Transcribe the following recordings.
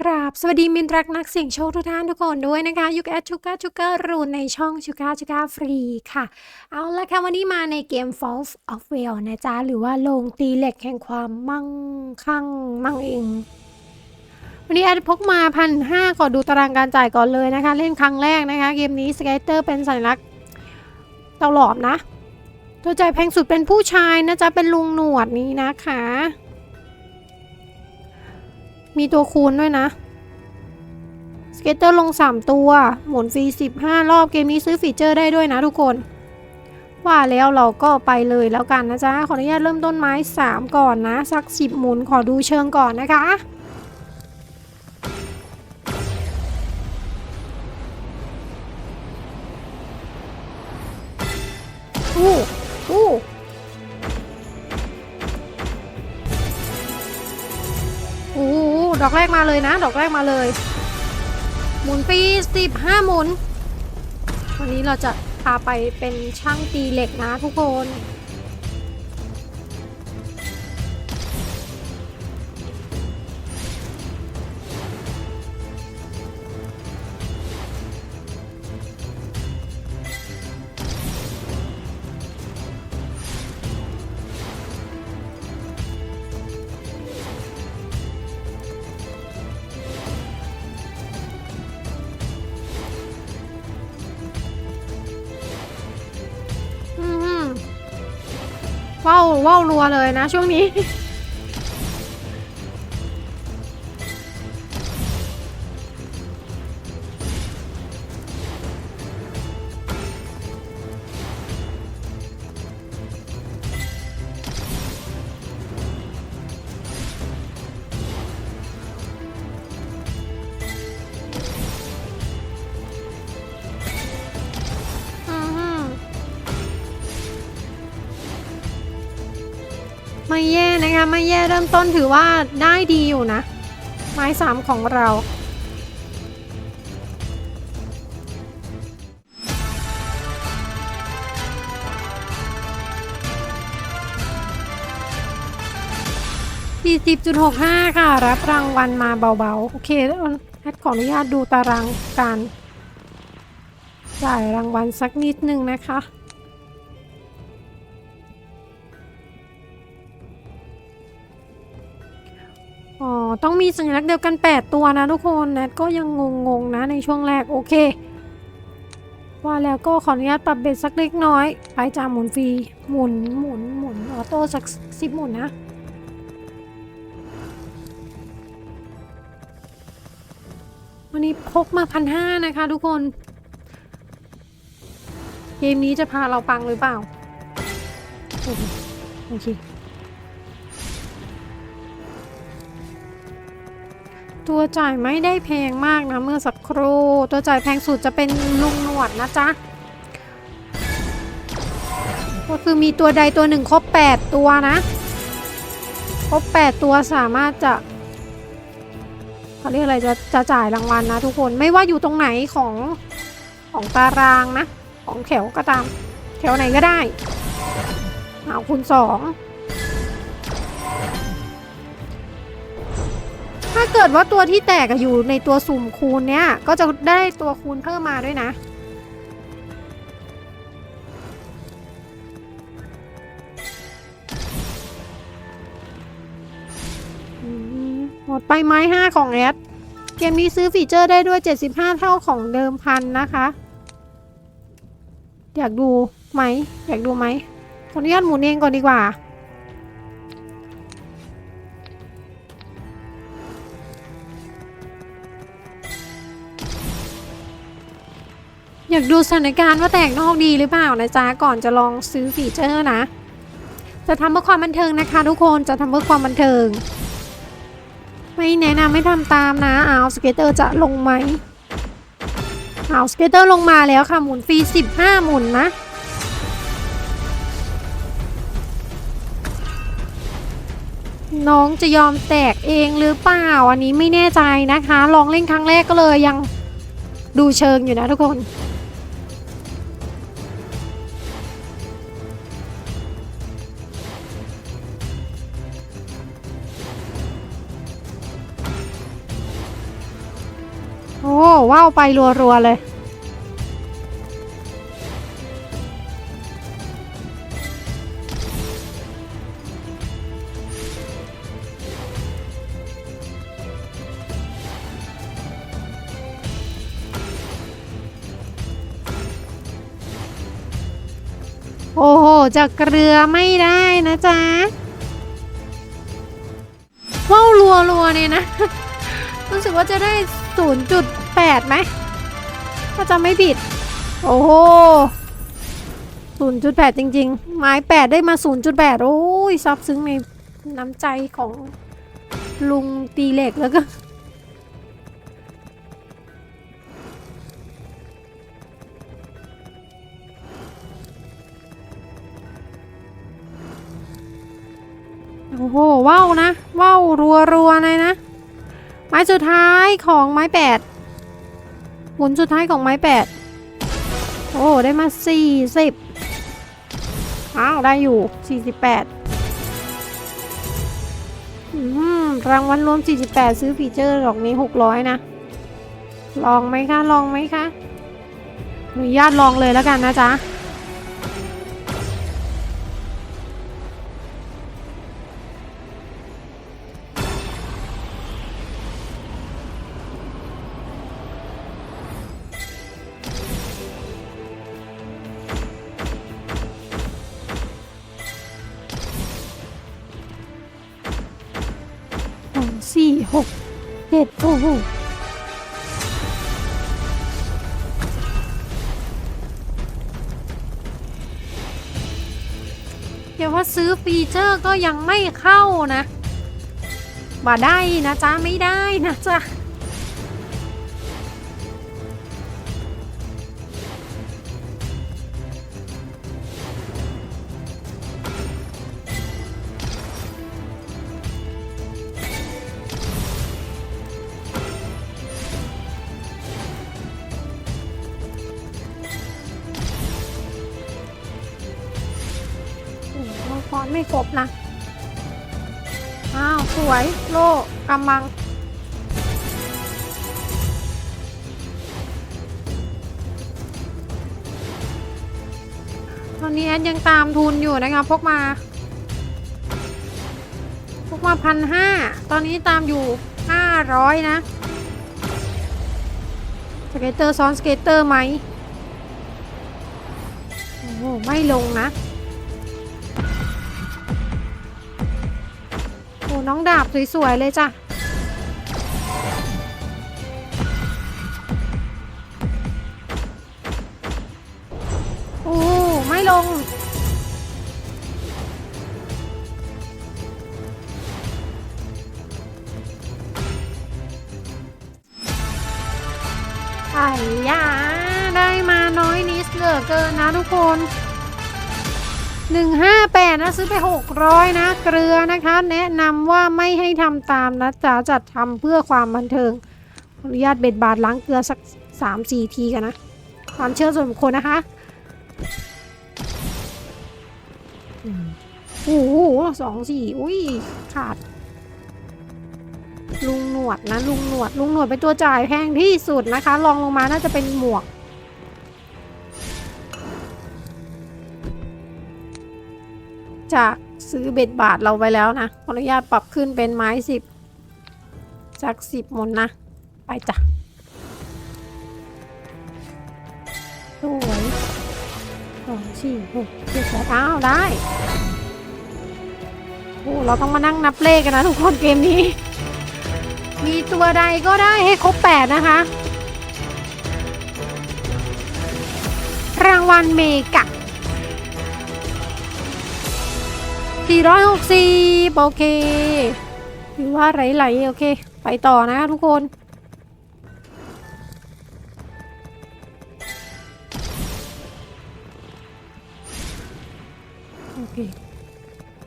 กราบสวัสดีมินตรักนักเสี่ยงโชคทุกท่านทุกคนด้วยนะคะยู่กับแอดชูการ์ชูการ์รูนในช่องชูการ์ชูการ์ฟรีค่ะ เอาละค่ะ วันนี้มาในเกม False of w e l l นะจ๊ะ หรือว่าลงตีเหล็กแห่งความมั่งคั่งมั่งเอง วันนี้แอดพกมาพันห้าขอดูตารางการจ่ายก่อนเลยนะคะ เล่นครั้งแรกนะคะ เกมนี้สเกตเตอร์เป็นสัญลักษณ์เตาหลอมนะ ตัวใจแพงสุดเป็นผู้ชายนะจ๊ะเป็นลุงหนวดนี้นะคะ มีตัวคูณด้วยนะ สเก็ตเตอร์ลง 3 ตัว หมุนฟรี 15 รอบเกมนี้ซื้อฟีเจอร์ได้ด้วยนะทุกคน ว่าแล้วเราก็ไปเลยแล้วกันนะจ๊ะ ขออนุญาตเริ่มต้นไม้ 3 ก่อนนะ สัก 10 หมุนขอดูเชิงก่อนนะคะอู้อู้ ดอกแรกมาเลยนะ ดอกแรกมาเลย หมุนปีสิบห้าหมุน วันนี้เราจะพาไปเป็นช่างตีเหล็กนะทุกคน ว้าวว้าวรัวเลยนะช่วงนี้ ไม่แย่นะคะไม่แย่เริ่มต้นถือว่าได้ดีอยู่นะ ไม้สามของเรา40.65 ค่ะ รับรางวัลมาเบาๆ โอเคแอดขออนุญาตดูตารางการจ่ายรางวัลสักนิดนึงนะคะ อ๋อ ต้องมีสัญลักษณ์เดียวกัน 8 ตัวนะทุกคนแนทก็ยังงงๆนะในช่วงแรก โอเค ว่าแล้วก็ขออนุญาตปรับเบ็ดสักเล็กน้อย ไปจาหมุนฟรี หมุนหมุนหมุนออโต้สักสิบหมุนนะวันนี้พกมาพันห้านะคะทุกคน เกมนี้จะพาเราปังหรือเปล่า โอเค ตัวจ่ายไม่ได้แพงมากนะเมื่อสักครู่ ตัวจ่ายแพงสุดจะเป็นลุงหนวดนะจ๊ะ ก็คือมีตัวใดตัวหนึ่งครบ 8 ตัวนะ ครบ 8 ตัวสามารถจะเขาเรียกอะไรจะจะจ่ายรางวัลนะทุกคนไม่ว่าอยู่ตรงไหนของของตารางนะ ของแถวก็ตาม แถวไหนก็ได้เอาคูณสอง ถ้าเกิดว่าตัวที่แตกอะอยู่ในตัวสุ่มคูณเนี้ยก็จะได้ตัวคูณเพิ่มมาด้วยนะ หมดไปไม้5ของแอด เกมนี้ซื้อฟีเจอร์ได้ด้วย 75 เท่าของเดิมพันนะคะ อยากดูไหม อยากดูไหมขออนุญาตหมุนเองก่อนดีกว่า อยากดูสถานการณ์ว่าแตกนอกดีหรือเปล่านะจ๊ะก่อนจะลองซื้อฟีเจอร์นะ จะทำเพื่อความบันเทิงนะคะ ทุกคนจะทำเพื่อความบันเทิง ไม่แนะนำไม่ทำตามนะเอาสเกตเตอร์จะลงไหมเอาสเกตเตอร์ลงมาแล้วค่ะหมุนฟรี 15 หมุนนะน้องจะยอมแตกเองหรือเปล่า อันนี้ไม่แน่ใจนะคะ ลองเล่นครั้งแรกก็เลยยังดูเชิงอยู่นะทุกคน โอ้ว้าวไปรัวๆเลย โอ้โห จะเกลือไม่ได้นะจ๊ะว้าวรัวๆเนี่ยนะ รู้สึกว่าจะได้ 0.8ไหมถ้าจำไม่ผิด โอ้โห0.8 จริง ๆ ไม้ 8 ได้มา 0.8 โอ้ยซับซึ้งในน้ำใจของลุงตีเหล็กแล้วก็โอ้โหว้าวนะว้าวรัวๆเลยนะ ไม้สุดท้ายของไม้แปดหมุนสุดท้ายของไม้แปดโอ้ได้มาสี่สิบอ้าวได้อยู่สี่สิบแปดรางวัลรวม 48 ซื้อฟีเจอร์ดอกนี้ 600 นะ ลองไหมคะ ลองไหมคะอนุญาตลองเลยแล้วกันนะจ๊ะ สี่หกเจ็ดโอ้โหเดี๋ยวว่าซื้อฟีเจอร์ก็ยังไม่เข้านะบ่าได้นะจ๊ะ ไม่ได้นะจ๊ะ หฟอนต์ไม่ครบนะ อ้าว สวยโลกำมัง ตอนนี้แอดยังตามทุนอยู่นะคะพกมา พกมาพันห้าตอนนี้ตามอยู่ห้าร้อยนะ สเกตเตอร์ซ้อนสเกตเตอร์ไหมโอ้โห ไม่ลงนะ โอ้น้องดาบสวย ๆ เลยจ้ะ โอ้ไม่ลง ไอ้ยาได้มาน้อยนิดเหลือเกินนะทุกคน 158 นะ ซื้อไป 600 นะ เกลือนะคะ แนะนำว่าไม่ให้ทำตามนะจ๊ะจัดทำเพื่อความบันเทิงอนุญาตเบ็ดบาทล้างเกลือสัก 3-4 ทีกันนะ ความเชื่อส่วนบุคคลนะคะโอ้โหสองสี่อุ้ย ขาด ลุงหนวดนะ ลุงหนวด ลุงหนวดเป็นตัวจ่ายแพงที่สุดนะคะ ลองลงมาน่าจะเป็นหมวก จากซื้อเบ็ดบาทเราไปแล้วนะ ขออนุญาตปรับขึ้นเป็นไม้สิบจากสิบหมดนะ ไปจ้ะสวยสองสี่หกเจ็ดแปดเก้าได้โอ้เราต้องมานั่งนับเลขกันนะทุกคนเกมนี้ มีตัวใดก็ได้ให้ครบแปดนะคะ รางวัลเมกะ 460 โอเคถือว่าไหลๆโอเค ไปต่อนะทุกคนโอเค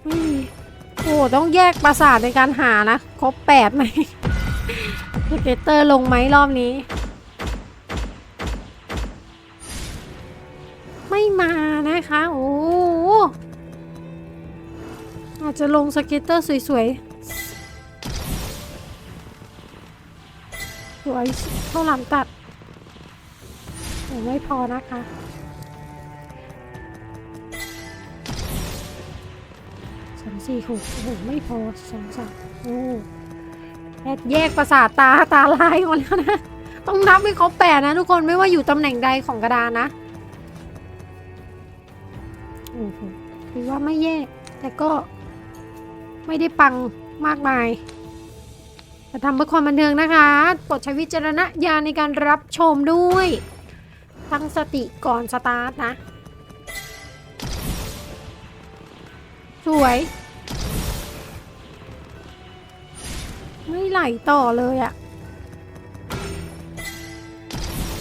ไม่มีโอ้ต้องแยกประสาทในการหานะ ครบแปดไหมสเกตเตอร์ลงไหมรอบนี้าจจะลงสเก็ตเตอร์สวยๆ สวยข้าวหลามตัดโอ้ไม่พอนะคะสองสี่หกโอ้โหไม่พอสองสามโอ้แยกแยกประสาทตาตาลายหมดแล้วนะ ต้องนับให้ครบแปดนะทุกคนไม่ว่าอยู่ตำแหน่งใดของกระดานนะโอ้โหถือว่าไม่แย่แต่ก็ ไม่ได้ปังมากมายแต่ทำเพื่อความบันเทิงนะคะโปรดใช้วิจารณญาณในการรับชมด้วย ตั้งสติก่อนสตาร์ทนะ สวย ไม่ไหลต่อเลยอะ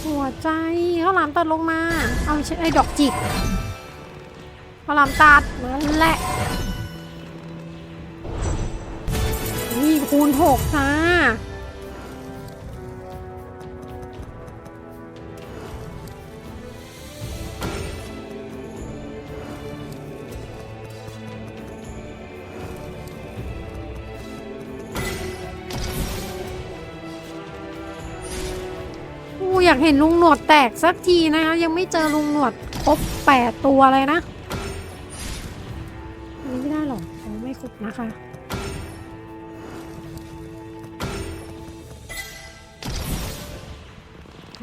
หัวใจข้าวหลามตัดลงมา เอาไม่ใช่ไอ้ดอกจิกข้าวหลามตัดนั่นแหละ คูณหกจ้าอู้อยากเห็นลุงหนวดแตกสักทีนะคะ ยังไม่เจอลุงหนวดครบแปดตัวเลยนะ อันนี้ไม่ได้หรอกอ๋อไม่ครบนะคะ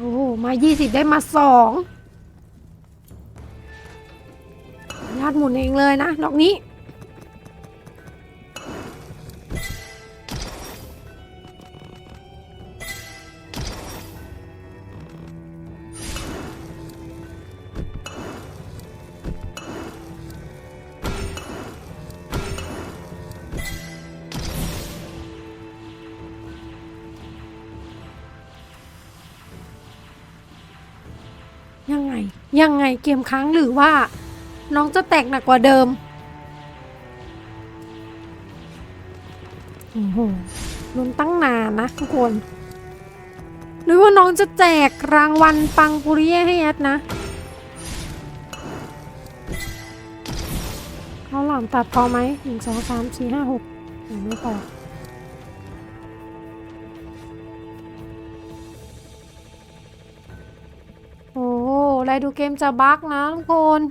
อ้โหมา20ได้มาสองญาติหมุนเองเลยนะดอกนี้ ยังไง ยังไงเกมค้างหรือว่า น้องจะแตกหนักกว่าเดิมโอ้โหลุ้นตั้งนานนะทุกคน หรือว่าน้องจะแจกรางวัลปังปุริเยให้แอดนะเขาหลามตัดพอไหมหนึ่งสองสามสี่ห้าหกยังไม่พอ ไลดูเกมจะบั๊กนะทุกคน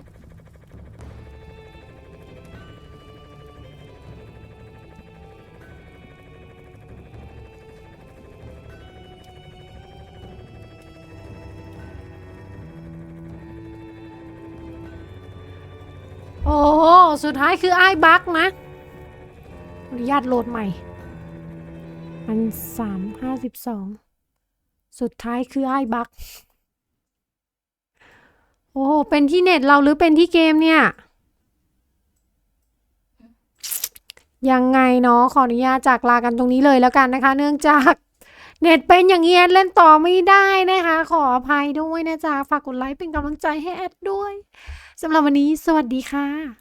โอ้โห สุดท้ายคือไอ้บั๊กนะอนุญาตโหลดใหม่พันสามห้าสิบสอง สุดท้ายคือไอ้บั๊ก โอ้เป็นที่เน็ตเราหรือเป็นที่เกมเนี่ย ยังไงเนาะขออนุญาตจากลากันตรงนี้เลยแล้วกันนะคะ เนื่องจากเน็ตเป็นอย่างเงี้ยเล่นต่อไม่ได้นะคะ ขออภัยด้วยนะจ๊ะ ฝากกดไลค์เป็นกำลังใจให้แอดด้วยสำหรับวันนี้สวัสดีค่ะ